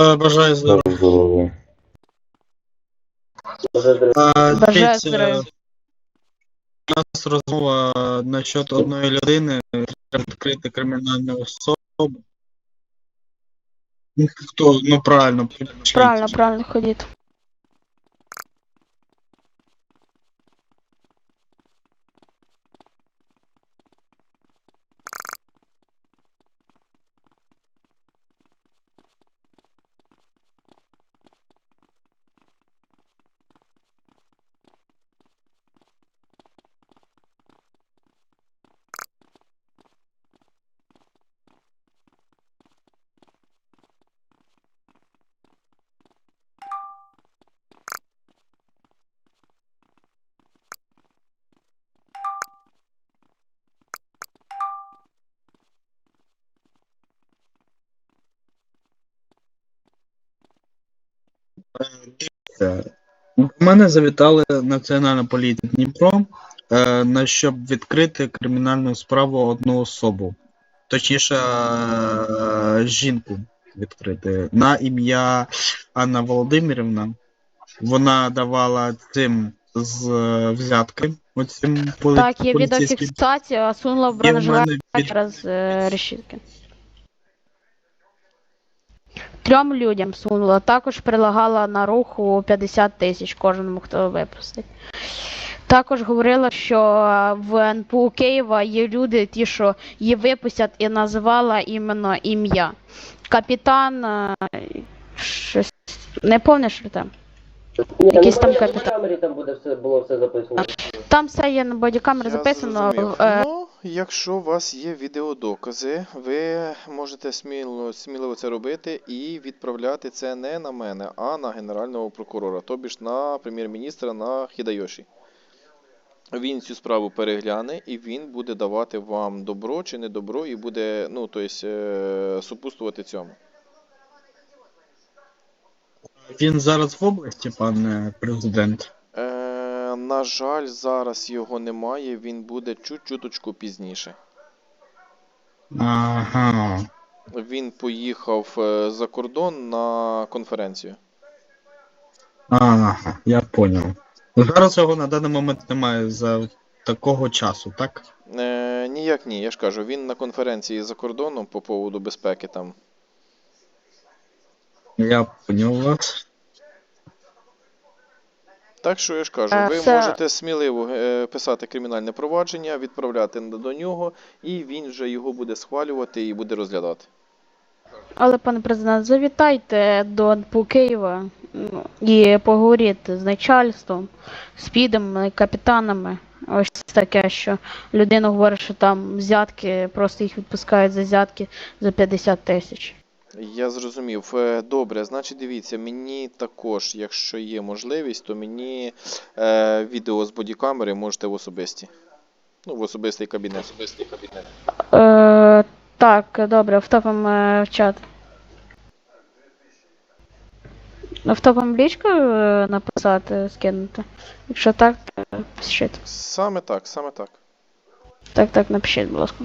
Е, Бажаю здоров'я. Здоров'я. Е, Бажаю здоров'я. У нас розмова насчет одної людини. Треба відкрити кримінальну особу. Ну, Хто, ну правильно. Правильно, правильно ходіть. Дивіться, У мене завітали Національна поліція Дніпро, е, на щоб відкрити кримінальну справу одну особу. Точніше, е, жінку відкрити на ім'я Анна Володимирівна. Вона давала цим з е, взятки. Оцим поли- Так, є поліцейським. відеофіксація, сунула в бронежилет через е, решітки. Трьом людям сунула. Також прилагала на руху 50 тисяч кожному, хто випустить. Також говорила, що в НПУ Києва є люди, ті, що її випустять, і називала іменно ім'я. Капітан. е, Щось. Не повне що там? Якийсь там капітан. камері там буде все, було все записано. Там все є на бодікамері Я записано. зрозумів. е, Ну, якщо у вас є відеодокази, ви можете сміло, сміливо це робити і відправляти це не на мене, а на генерального прокурора, тобі ж на прем'єр-міністра на Хідайоші. Він цю справу перегляне і він буде давати вам добро чи не добро, і буде, ну, тобто, е, супутствувати цьому. Він зараз в області, пане президент. Е, на жаль, зараз його немає, він буде чуть-чуточку пізніше. Ага. Він поїхав е, за кордон на конференцію. Ага, я понял. Зараз його на даний момент немає за такого часу, так? Е, ніяк ні, я ж кажу, він на конференції за кордоном по поводу безпеки там. Я понял вас. Так що я ж кажу, Е, ви це- можете сміливо е, писати кримінальне провадження, відправляти до нього, і він вже його буде схвалювати і буде розглядати. Але, пане президент, завітайте до НПУ Києва ну, і поговоріть з начальством, з підами, капітанами. Ось таке, що людина говорить, що там взятки, просто їх відпускають за взятки за 50 тисяч. Я зрозумів. Е, Добре, значить, дивіться, мені також, якщо є можливість, то мені е, відео з бодікамери можете в особисті. Ну, в особистий кабінет. Особистий кабінет. Е, так, добре, втопимо е, в чат. Втопимо лічку е, написати, скинути. Якщо так, то пишіть. Саме так, саме так. Так, так, напишіть, будь ласка.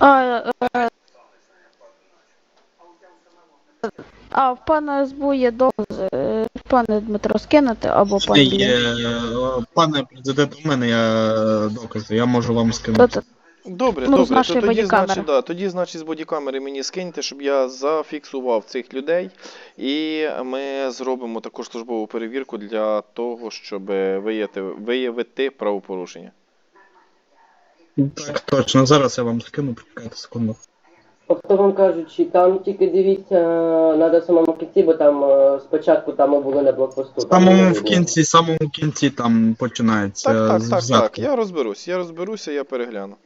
А, е, а в пана СБУ є докази. Е, Пане Дмитро, скинути або пан Є, Ілля. е, пане президент, у мене є докази, я можу вам скинути. Тут- Добре, Ну, з добре. То тоді, бодікамери. значить, да, тоді, значить, з бодікамери мені скиньте, щоб я зафіксував цих людей. І ми зробимо також службову перевірку для того, щоб виявити, виявити правопорушення. Так, точно, зараз я вам скину, почекайте секунду. Повтором кажучи, там тільки дивіться треба в самому кінці, бо там е, спочатку там ми були на блокпосту. Самому в кінці, самому кінці там починається Так, так, так, взятки. так. Я розберусь. Я розберуся, я перегляну.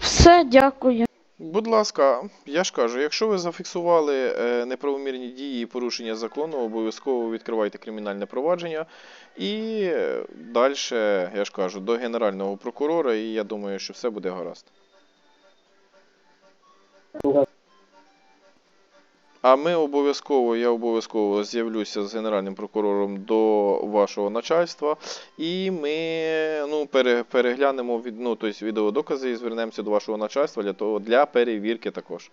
Все, дякую. Будь ласка, я ж кажу, якщо ви зафіксували е, неправомірні дії і порушення закону, обов'язково відкривайте кримінальне провадження. І далі, я ж кажу, до генерального прокурора, і я думаю, що все буде гаразд. А ми обов'язково, я обов'язково з'явлюся з генеральним прокурором до вашого начальства, і ми ну, переглянемо від, ну, тобто відеодокази і звернемося до вашого начальства для того для перевірки також.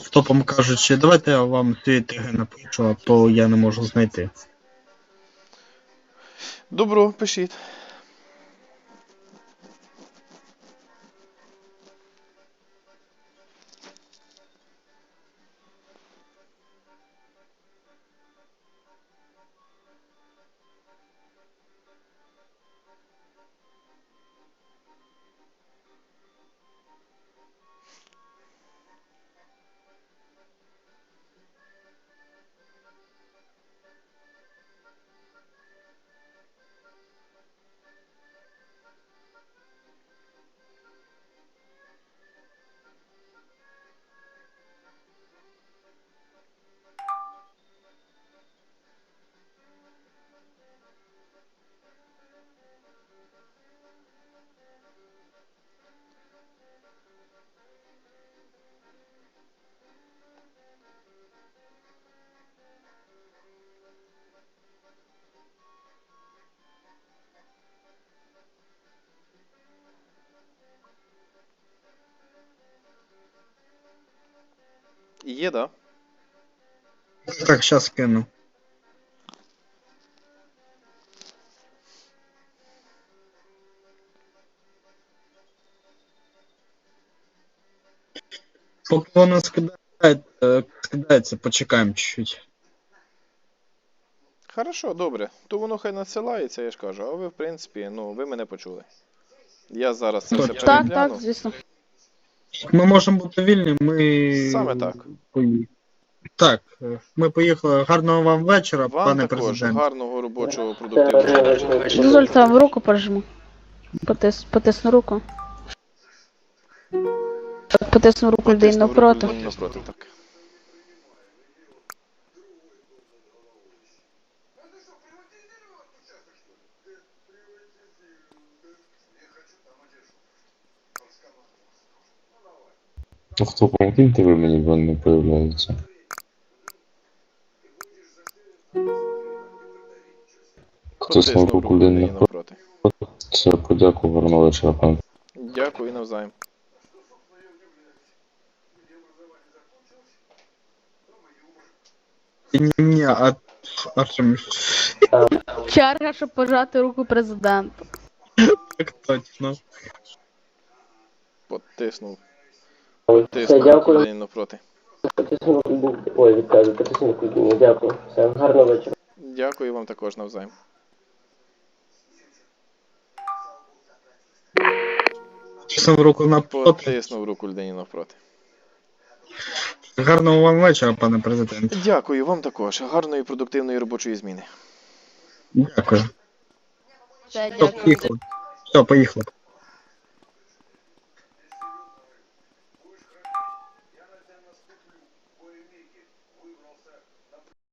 Стопом кажучи, давайте я вам свій ТГ напишу, а то я не можу знайти. Добро, пишіть. Є, да? Так, щас кину. Поки воно скидає, е, скидається, почекаємо чуть-чуть. Хорошо, добре. То воно хай надсилається, я ж кажу, а ви, в принципі, ну, ви мене почули. Я зараз це все Так, Так, перегляну. так, звісно. Ми можемо бути вільні, ми. Саме так. Пої- Так, ми поїхали. Гарного вам вечора, Вам пане також президент. гарного робочого продуктивного вечора. Дозвольте вам руку пожму. Потис, потисну руку. Потисну руку людині Потисну руку навпроти. людині навпроти, так. Хто помогите ви мені, бо не появляється. Хто Потиснув руку людини навпроти. Це подяку вечора, пане. Дякую навзаєм. Ні, а Артем, Черга, щоб пожати руку президенту. так точно. Потиснув. Все, дякую. людині навпроти. Потисну руку. Ой, відказую, потисну руку. Дякую. Все, гарного вечора. Дякую вам також навзаєм. Тиснув руку на. Потиснув руку людині навпроти. Гарного вам вечора, пане президент. Дякую вам також. Гарної продуктивної робочої зміни. Дякую. Все, Все, дякую. поїхали. Все, поїхали.